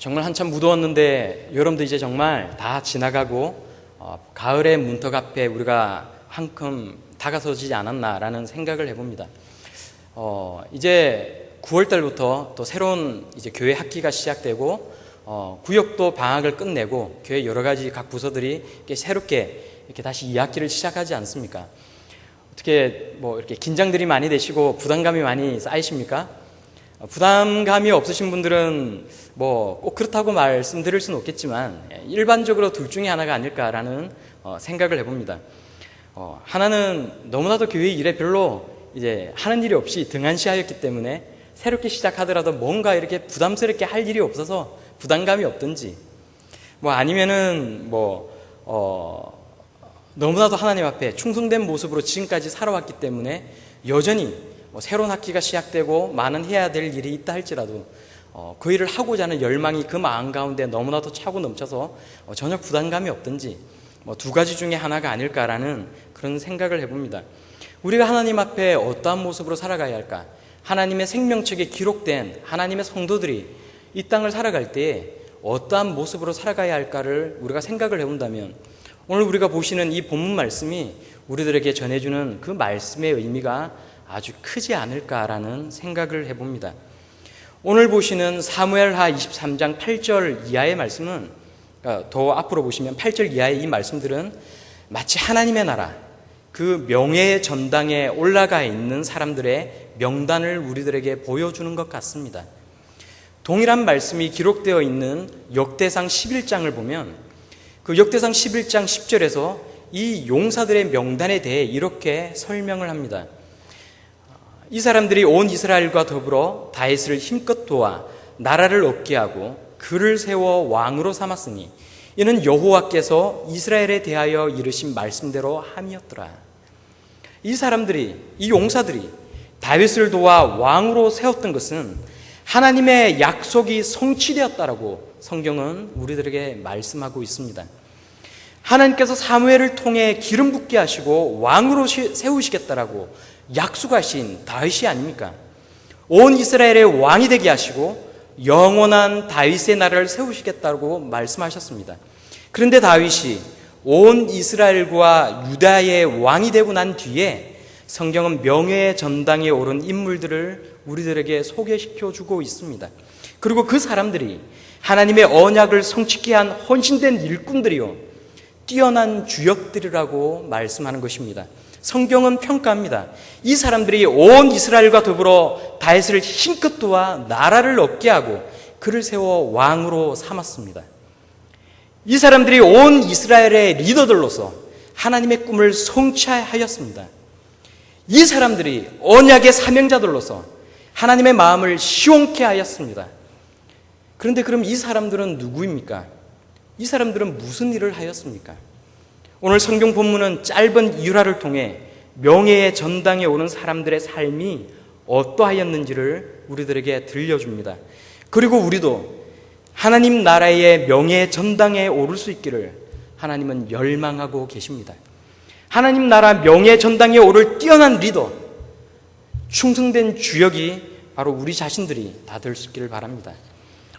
정말 한참 무더웠는데 여름도 이제 정말 다 지나가고 어, 가을의 문턱 앞에 우리가 한큼 다가서지 않았나라는 생각을 해봅니다. 어, 이제 9월 달부터 또 새로운 이제 교회 학기가 시작되고 어, 구역도 방학을 끝내고 교회 여러 가지 각 부서들이 이렇게 새롭게 이렇게 다시 2학기를 시작하지 않습니까? 어떻게 뭐 이렇게 긴장들이 많이 되시고 부담감이 많이 쌓이십니까? 어, 부담감이 없으신 분들은 뭐 꼭 그렇다고 말씀드릴 수는 없겠지만 예, 일반적으로 둘 중에 하나가 아닐까라는 어, 생각을 해봅니다. 어, 하나는 너무나도 교회 일에 별로 이제 하는 일이 없이 등한시하였기 때문에 새롭게 시작하더라도 뭔가 이렇게 부담스럽게 할 일이 없어서 부담감이 없든지 뭐 아니면은 뭐 어, 너무나도 하나님 앞에 충성된 모습으로 지금까지 살아왔기 때문에 여전히 뭐 새로운 학기가 시작되고 많은 해야 될 일이 있다 할지라도 어, 그 일을 하고자 하는 열망이 그 마음 가운데 너무나도 차고 넘쳐서 어, 전혀 부담감이 없든지 뭐 두 가지 중에 하나가 아닐까라는 그런 생각을 해봅니다. 우리가 하나님 앞에 어떠한 모습으로 살아가야 할까? 하나님의 생명책에 기록된 하나님의 성도들이 이 땅을 살아갈 때에 어떠한 모습으로 살아가야 할까를 우리가 생각을 해본다면 오늘 우리가 보시는 이 본문 말씀이 우리들에게 전해주는 그 말씀의 의미가 아주 크지 않을까라는 생각을 해봅니다. 오늘 보시는 사무엘하 23장 8절 이하의 말씀은 그러니까 더 앞으로 보시면 8절 이하의 이 말씀들은 마치 하나님의 나라 그 명예의 전당에 올라가 있는 사람들의 명단을 우리들에게 보여주는 것 같습니다. 동일한 말씀이 기록되어 있는 역대상 11장을 보면 그 역대상 11장 10절에서 이 용사들의 명단에 대해 이렇게 설명을 합니다. 이 사람들이 온 이스라엘과 더불어 다윗을 힘껏 도와 나라를 얻게 하고 그를 세워 왕으로 삼았으니 이는 여호와께서 이스라엘에 대하여 이르신 말씀대로 함이었더라. 이 사람들이 이 용사들이 다윗을 도와 왕으로 세웠던 것은 하나님의 약속이 성취되었다라고 성경은 우리들에게 말씀하고 있습니다. 하나님께서 사무엘을 통해 기름 붓게 하시고 왕으로 세우시겠다라고 약속하신 다윗이 아닙니까? 온 이스라엘의 왕이 되게 하시고 영원한 다윗의 나라를 세우시겠다고 말씀하셨습니다. 그런데 다윗이 온 이스라엘과 유다의 왕이 되고 난 뒤에 성경은 명예의 전당에 오른 인물들을 우리들에게 소개시켜 주고 있습니다. 그리고 그 사람들이 하나님의 언약을 성취케 한 헌신된 일꾼들이요. 뛰어난 주역들이라고 말씀하는 것입니다. 성경은 평가합니다. 이 사람들이 온 이스라엘과 더불어 다윗을 힘껏 도와 나라를 얻게 하고 그를 세워 왕으로 삼았습니다. 이 사람들이 온 이스라엘의 리더들로서 하나님의 꿈을 성취하였습니다. 이 사람들이 언약의 사명자들로서 하나님의 마음을 시원케 하였습니다. 그런데 그럼 이 사람들은 누구입니까? 이 사람들은 무슨 일을 하였습니까? 오늘 성경 본문은 짧은 일화를 통해 명예의 전당에 오는 사람들의 삶이 어떠하였는지를 우리들에게 들려줍니다. 그리고 우리도 하나님 나라의 명예의 전당에 오를 수 있기를 하나님은 열망하고 계십니다. 하나님 나라 명예 전당에 오를 뛰어난 리더, 충성된 주역이 바로 우리 자신들이 다 될 수 있기를 바랍니다.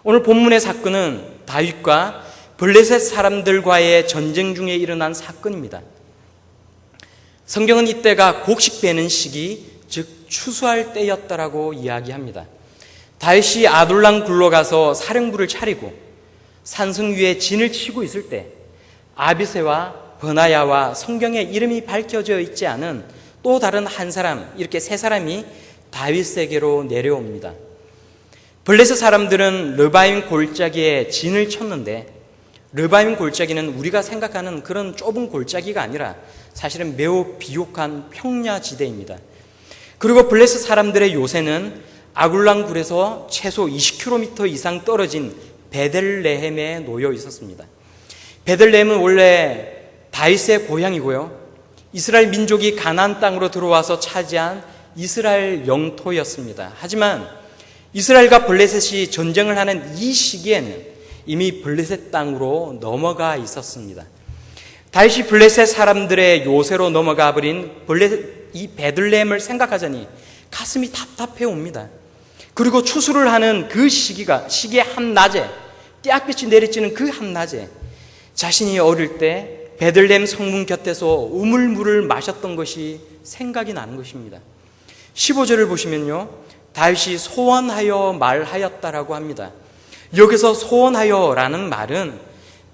오늘 본문의 사건은 다윗과 블레셋 사람들과의 전쟁 중에 일어난 사건입니다. 성경은 이때가 곡식 베는 시기, 즉 추수할 때였다라고 이야기합니다. 다윗이 아둘랑 굴러 가서 사령부를 차리고 산성 위에 진을 치고 있을 때 아비세와 버나야와 성경에 이름이 밝혀져 있지 않은 또 다른 한 사람, 이렇게 세 사람이 다윗에게로 내려옵니다. 블레스 사람들은 르바임 골짜기에 진을 쳤는데 르바임 골짜기는 우리가 생각하는 그런 좁은 골짜기가 아니라 사실은 매우 비옥한 평야 지대입니다. 그리고 블레스 사람들의 요새는 아굴랑굴에서 최소 20km 이상 떨어진 베들레헴에 놓여 있었습니다. 베들레헴은 원래 다윗의 고향이고요. 이스라엘 민족이 가나안 땅으로 들어와서 차지한 이스라엘 영토였습니다. 하지만 이스라엘과 블레셋이 전쟁을 하는 이 시기에는 이미 블레셋 땅으로 넘어가 있었습니다. 다시 블레셋 사람들의 요새로 넘어가 버린 블레셋 이 베들레헴을 생각하자니 가슴이 답답해 옵니다. 그리고 추수를 하는 그 시기가 시기의 한 낮에 띠약빛이 내리쬐는 그 한낮에 자신이 어릴 때 베들렘 성문 곁에서 우물물을 마셨던 것이 생각이 나는 것입니다. 15절을 보시면요. 다윗이 소원하여 말하였다라고 합니다. 여기서 소원하여라는 말은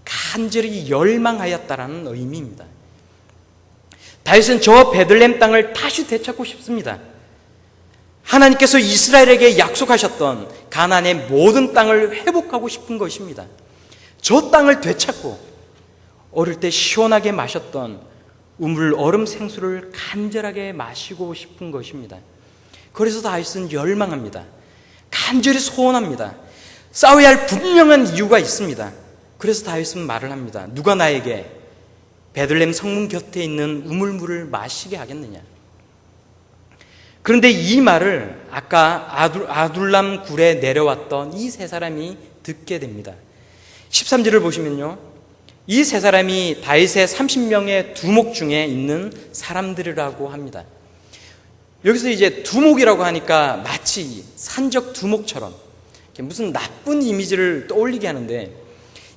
간절히 열망하였다라는 의미입니다. 다윗은 저 베들렘 땅을 다시 되찾고 싶습니다. 하나님께서 이스라엘에게 약속하셨던 가나안의 모든 땅을 회복하고 싶은 것입니다. 저 땅을 되찾고 어릴 때 시원하게 마셨던 우물 얼음 생수를 간절하게 마시고 싶은 것입니다. 그래서 다윗은 열망합니다. 간절히 소원합니다. 싸워야 할 분명한 이유가 있습니다. 그래서 다윗은 말을 합니다. 누가 나에게 베들렘 성문 곁에 있는 우물물을 마시게 하겠느냐? 그런데 이 말을 아까 아둘, 아둘 람 굴에 내려왔던 이 세 사람이 듣게 됩니다. 13절을 보시면요. 이 세 사람이 다윗의 30명의 두목 중에 있는 사람들이라고 합니다. 여기서 이제 두목이라고 하니까 마치 산적 두목처럼 무슨 나쁜 이미지를 떠올리게 하는데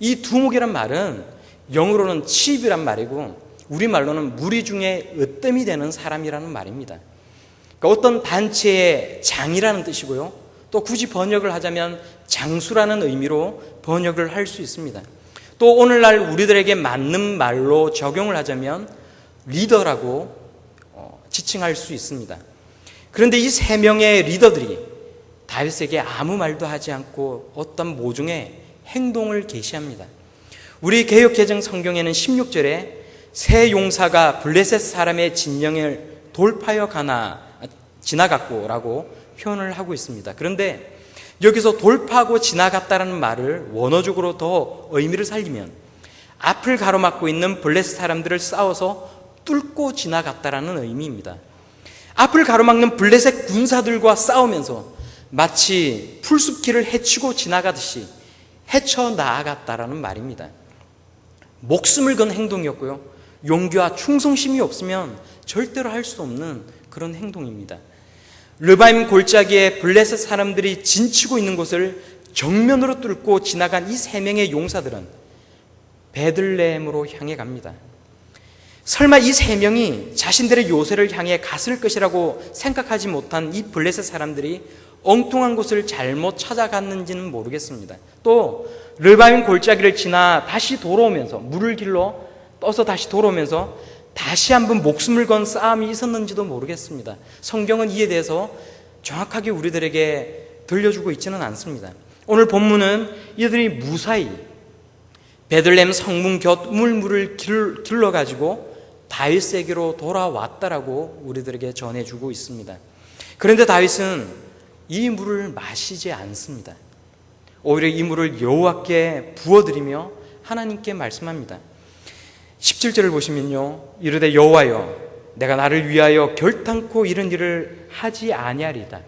이 두목이란 말은 영어로는 칩이란 말이고 우리말로는 무리 중에 으뜸이 되는 사람이라는 말입니다. 그러니까 어떤 단체의 장이라는 뜻이고요. 또 굳이 번역을 하자면 장수라는 의미로 번역을 할 수 있습니다. 또 오늘날 우리들에게 맞는 말로 적용을 하자면 리더라고 어, 지칭할 수 있습니다. 그런데 이 세 명의 리더들이 다윗에게 아무 말도 하지 않고 어떤 모종의 행동을 게시합니다. 우리 개혁개정 성경에는 16절에 새 용사가 블레셋 사람의 진영을 돌파여 가나 지나갔고라고 표현을 하고 있습니다. 그런데 여기서 돌파하고 지나갔다는 말을 원어적으로 더 의미를 살리면 앞을 가로막고 있는 블레셋 사람들을 싸워서 뚫고 지나갔다라는 의미입니다. 앞을 가로막는 블레셋 군사들과 싸우면서 마치 풀숲길을 헤치고 지나가듯이 헤쳐 나아갔다라는 말입니다. 목숨을 건 행동이었고요. 용기와 충성심이 없으면 절대로 할 수 없는 그런 행동입니다. 르바임 골짜기에 블레셋 사람들이 진치고 있는 곳을 정면으로 뚫고 지나간 이 세 명의 용사들은 베들레헴으로 향해 갑니다. 설마 이 세 명이 자신들의 요새를 향해 갔을 것이라고 생각하지 못한 이 블레셋 사람들이 엉뚱한 곳을 잘못 찾아갔는지는 모르겠습니다. 또 르바임 골짜기를 지나 다시 돌아오면서 물을 길러 떠서 다시 돌아오면서 다시 한번 목숨을 건 싸움이 있었는지도 모르겠습니다. 성경은 이에 대해서 정확하게 우리들에게 들려주고 있지는 않습니다. 오늘 본문은 이들이 무사히 베들렘 성문 곁 우물물을 길러 가지고 다윗에게로 돌아왔다라고 우리들에게 전해주고 있습니다. 그런데 다윗은 이 물을 마시지 않습니다. 오히려 이 물을 여호와께 부어드리며 하나님께 말씀합니다. 17절을 보시면요. 이르되 여호와여 내가 나를 위하여 결탄코 이런 일을 하지 아니하리다.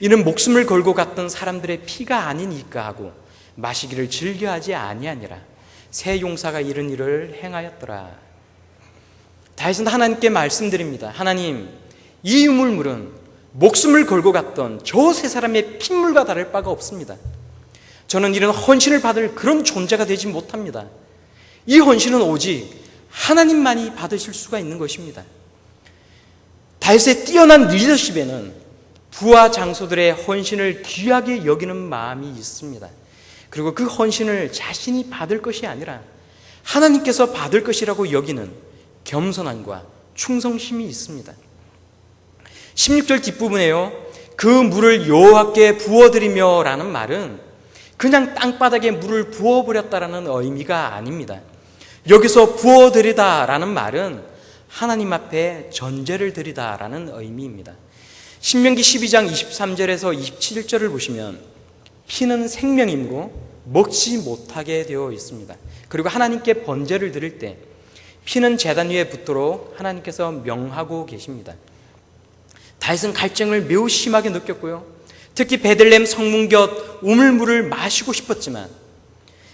이는 목숨을 걸고 갔던 사람들의 피가 아니니까 하고 마시기를 즐겨하지 아니하니라. 새 용사가 이런 일을 행하였더라. 다윗은 하나님께 말씀드립니다. 하나님, 이 유물물은 목숨을 걸고 갔던 저 세 사람의 핏물과 다를 바가 없습니다. 저는 이런 헌신을 받을 그런 존재가 되지 못합니다. 이 헌신은 오직 하나님만이 받으실 수가 있는 것입니다. 다윗의 뛰어난 리더십에는 부하 장소들의 헌신을 귀하게 여기는 마음이 있습니다. 그리고 그 헌신을 자신이 받을 것이 아니라 하나님께서 받을 것이라고 여기는 겸손함과 충성심이 있습니다. 16절 뒷부분에요. 그 물을 여호와께 부어드리며라는 말은 그냥 땅바닥에 물을 부어버렸다라는 의미가 아닙니다. 여기서 부어드리다라는 말은 하나님 앞에 전제를 드리다라는 의미입니다. 신명기 12장 23절에서 27절을 보시면 피는 생명이므로 먹지 못하게 되어 있습니다. 그리고 하나님께 번제를 드릴 때 피는 재단 위에 붙도록 하나님께서 명하고 계십니다. 다윗은 갈증을 매우 심하게 느꼈고요. 특히 베들렘 성문 곁 우물물을 마시고 싶었지만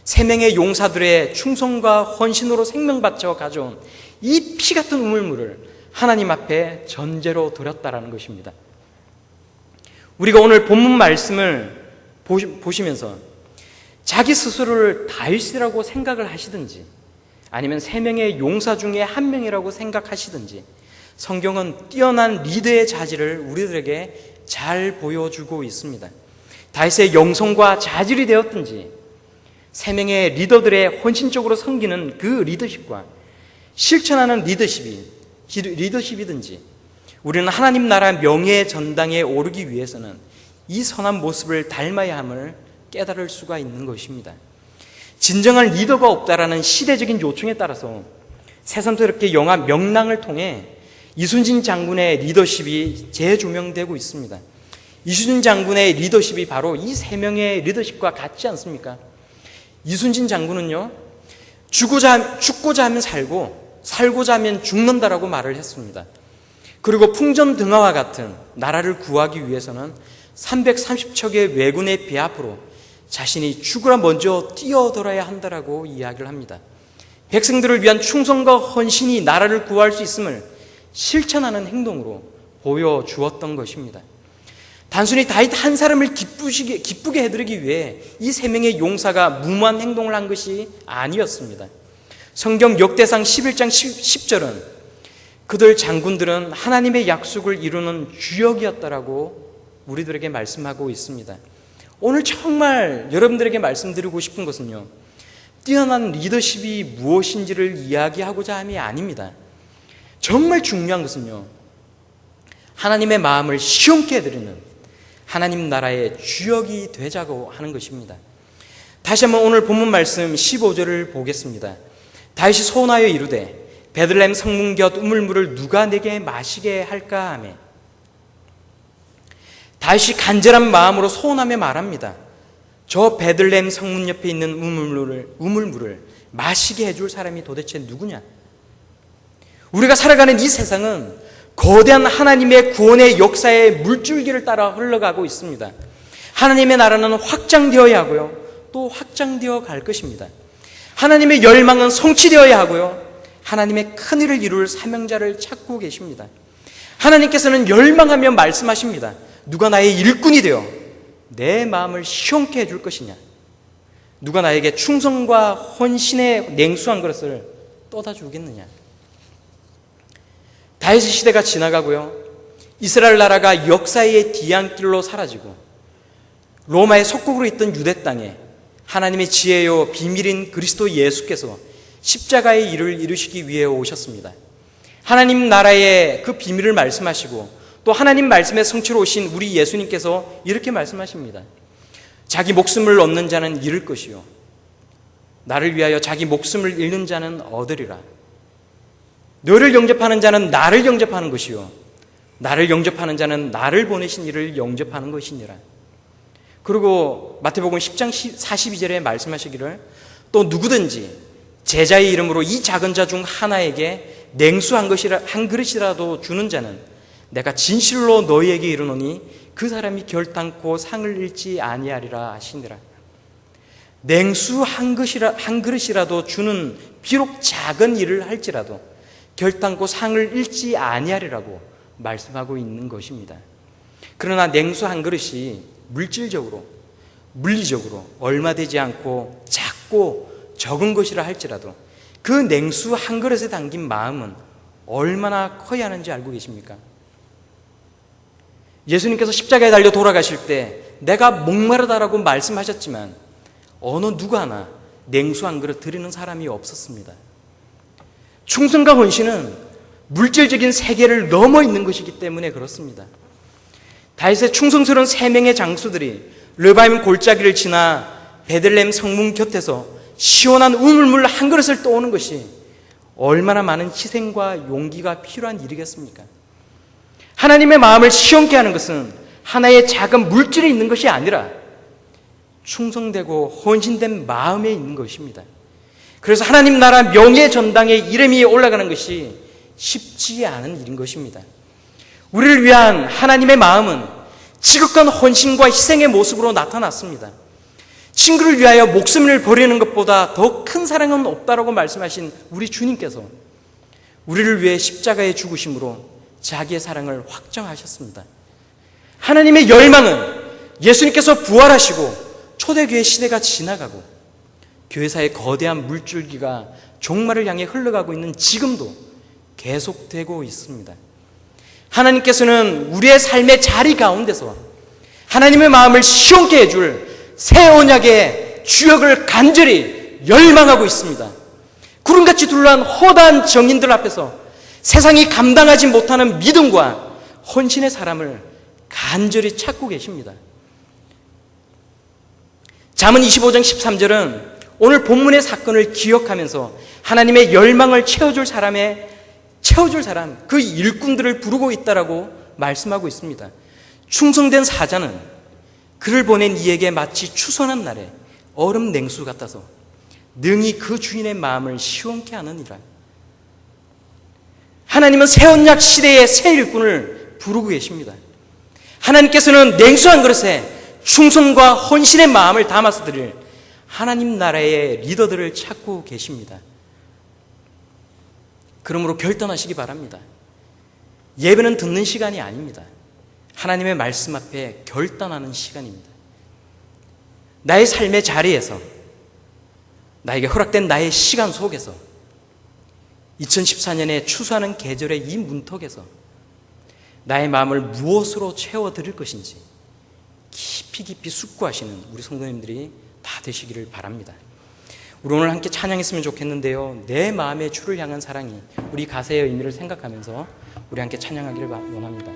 세 명의 용사들의 충성과 헌신으로 생명 바쳐 가져온 이 피 같은 우물물을 하나님 앞에 전제로 드렸다라는 것입니다. 우리가 오늘 본문 말씀을 보시면서 자기 스스로를 다윗이라고 생각을 하시든지 아니면 세 명의 용사 중에 한 명이라고 생각하시든지 성경은 뛰어난 리더의 자질을 우리들에게 잘 보여주고 있습니다. 다윗의 영성과 자질이 되었든지 세 명의 리더들의 헌신적으로 섬기는 그 리더십과 실천하는 리더십이 리더십이든지 우리는 하나님 나라 명예의 전당에 오르기 위해서는 이 선한 모습을 닮아야 함을 깨달을 수가 있는 것입니다. 진정한 리더가 없다라는 시대적인 요청에 따라서 새삼스럽게 영화 명랑을 통해 이순신 장군의 리더십이 재조명되고 있습니다. 이순신 장군의 리더십이 바로 이 세 명의 리더십과 같지 않습니까? 이순신 장군은요, 죽고자, 죽고자 하면 살고, 살고자 하면 죽는다라고 말을 했습니다. 그리고 풍전등화와 같은 나라를 구하기 위해서는 330척의 왜군의 배 앞으로 자신이 죽으라 먼저 뛰어들어야 한다라고 이야기를 합니다. 백성들을 위한 충성과 헌신이 나라를 구할 수 있음을 실천하는 행동으로 보여주었던 것입니다. 단순히 다윗 한 사람을 기쁘시게, 기쁘게 해드리기 위해 이 세 명의 용사가 무모한 행동을 한 것이 아니었습니다. 성경 역대상 11장 10, 절은 그들 장군들은 하나님의 약속을 이루는 주역이었다라고 우리들에게 말씀하고 있습니다. 오늘 정말 여러분들에게 말씀드리고 싶은 것은요. 뛰어난 리더십이 무엇인지를 이야기하고자 함이 아닙니다. 정말 중요한 것은요. 하나님의 마음을 시원케 해드리는 하나님 나라의 주역이 되자고 하는 것입니다. 다시 한번 오늘 본문 말씀 15절을 보겠습니다. 다시 소원하여 이르되 베들렘 성문 곁 우물물을 누가 내게 마시게 할까 하며 다시 간절한 마음으로 소원하며 말합니다. 저 베들렘 성문 옆에 있는 우물물을 우물물을 마시게 해줄 사람이 도대체 누구냐? 우리가 살아가는 이 세상은 거대한 하나님의 구원의 역사의 물줄기를 따라 흘러가고 있습니다. 하나님의 나라는 확장되어야 하고요. 또 확장되어 갈 것입니다. 하나님의 열망은 성취되어야 하고요. 하나님의 큰 일을 이룰 사명자를 찾고 계십니다. 하나님께서는 열망하며 말씀하십니다. 누가 나의 일꾼이 되어 내 마음을 시원케 해줄 것이냐? 누가 나에게 충성과 헌신의 냉수한 그릇을 떠다 주겠느냐? 다윗의 시대가 지나가고요. 이스라엘 나라가 역사의 뒤안길로 사라지고 로마의 속국으로 있던 유대 땅에 하나님의 지혜요 비밀인 그리스도 예수께서 십자가의 일을 이루시기 위해 오셨습니다. 하나님 나라의 그 비밀을 말씀하시고 또 하나님 말씀의 성취로 오신 우리 예수님께서 이렇게 말씀하십니다. 자기 목숨을 얻는 자는 잃을 것이요. 나를 위하여 자기 목숨을 잃는 자는 얻으리라. 너를 영접하는 자는 나를 영접하는 것이요. 나를 영접하는 자는 나를 보내신 이를 영접하는 것이니라. 그리고 마태복음 10장 42절에 말씀하시기를 또 누구든지 제자의 이름으로 이 작은 자 중 하나에게 냉수 한 것이라 한 그릇이라도 주는 자는 내가 진실로 너희에게 이르노니 그 사람이 결단코 상을 잃지 아니하리라 하시니라. 냉수 한 그릇이라 한 그릇이라도 주는 비록 작은 일을 할지라도 결단코 상을 잃지 아니하리라고 말씀하고 있는 것입니다. 그러나 냉수 한 그릇이 물질적으로 물리적으로 얼마 되지 않고 작고 적은 것이라 할지라도 그 냉수 한 그릇에 담긴 마음은 얼마나 커야 하는지 알고 계십니까? 예수님께서 십자가에 달려 돌아가실 때 내가 목마르다라고 말씀하셨지만 어느 누구 하나 냉수 한 그릇 드리는 사람이 없었습니다. 충성과 헌신은 물질적인 세계를 넘어 있는 것이기 때문에 그렇습니다. 다윗의 충성스러운 세 명의 장수들이 르바임 골짜기를 지나 베들렘 성문 곁에서 시원한 우물물 한 그릇을 떠오는 것이 얼마나 많은 희생과 용기가 필요한 일이겠습니까? 하나님의 마음을 시원케 하는 것은 하나의 작은 물질에 있는 것이 아니라 충성되고 헌신된 마음에 있는 것입니다. 그래서 하나님 나라 명예 전당에 이름이 올라가는 것이 쉽지 않은 일인 것입니다. 우리를 위한 하나님의 마음은 지극한 헌신과 희생의 모습으로 나타났습니다. 친구를 위하여 목숨을 버리는 것보다 더 큰 사랑은 없다라고 말씀하신 우리 주님께서 우리를 위해 십자가에 죽으심으로 자기의 사랑을 확정하셨습니다. 하나님의 열망은 예수님께서 부활하시고 초대교회 시대가 지나가고 교회사의 거대한 물줄기가 종말을 향해 흘러가고 있는 지금도 계속되고 있습니다. 하나님께서는 우리의 삶의 자리 가운데서 하나님의 마음을 시원케 해줄 새 언약의 주역을 간절히 열망하고 있습니다. 구름같이 둘러한 허다한 정인들 앞에서 세상이 감당하지 못하는 믿음과 헌신의 사람을 간절히 찾고 계십니다. 잠언 25장 13절은 오늘 본문의 사건을 기억하면서 하나님의 열망을 채워줄 사람의 채워줄 사람 그 일꾼들을 부르고 있다라고 말씀하고 있습니다. 충성된 사자는 그를 보낸 이에게 마치 추선한 날에 얼음 냉수 같아서 능히 그 주인의 마음을 시원케 하느니라. 하나님은 새 언약 시대의 새 일꾼을 부르고 계십니다. 하나님께서는 냉수 한 그릇에 충성과 헌신의 마음을 담아서 드릴 하나님 나라의 리더들을 찾고 계십니다. 그러므로 결단하시기 바랍니다. 예배는 듣는 시간이 아닙니다. 하나님의 말씀 앞에 결단하는 시간입니다. 나의 삶의 자리에서 나에게 허락된 나의 시간 속에서 2014년에 추수하는 계절의 이 문턱에서 나의 마음을 무엇으로 채워드릴 것인지 깊이 깊이 숙고하시는 우리 성도님들이 다 되시기를 바랍니다. 우리 오늘 함께 찬양했으면 좋겠는데요. 내 마음의 주를 향한 사랑이 우리 가사의 의미를 생각하면서 우리 함께 찬양하기를 원합니다.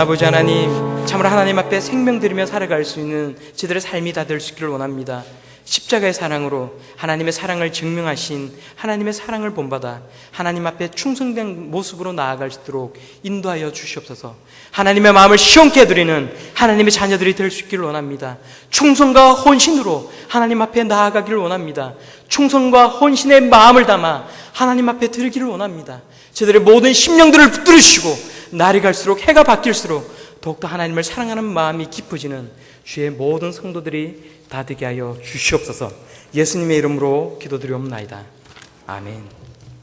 아버지 하나님, 참으로 하나님 앞에 생명 들이며 살아갈 수 있는 저들의 삶이 다 될 수 있기를 원합니다. 십자가의 사랑으로 하나님의 사랑을 증명하신 하나님의 사랑을 본받아 하나님 앞에 충성된 모습으로 나아갈 수 있도록 인도하여 주시옵소서. 하나님의 마음을 시원케 드리는 하나님의 자녀들이 될 수 있기를 원합니다. 충성과 혼신으로 하나님 앞에 나아가기를 원합니다. 충성과 혼신의 마음을 담아 하나님 앞에 드리기를 원합니다. 저들의 모든 심령들을 붙들으시고 날이 갈수록 해가 바뀔수록 더욱더 하나님을 사랑하는 마음이 깊어지는 주의 모든 성도들이 다 되게 하여 주시옵소서 예수님의 이름으로 기도드리옵나이다. 아멘.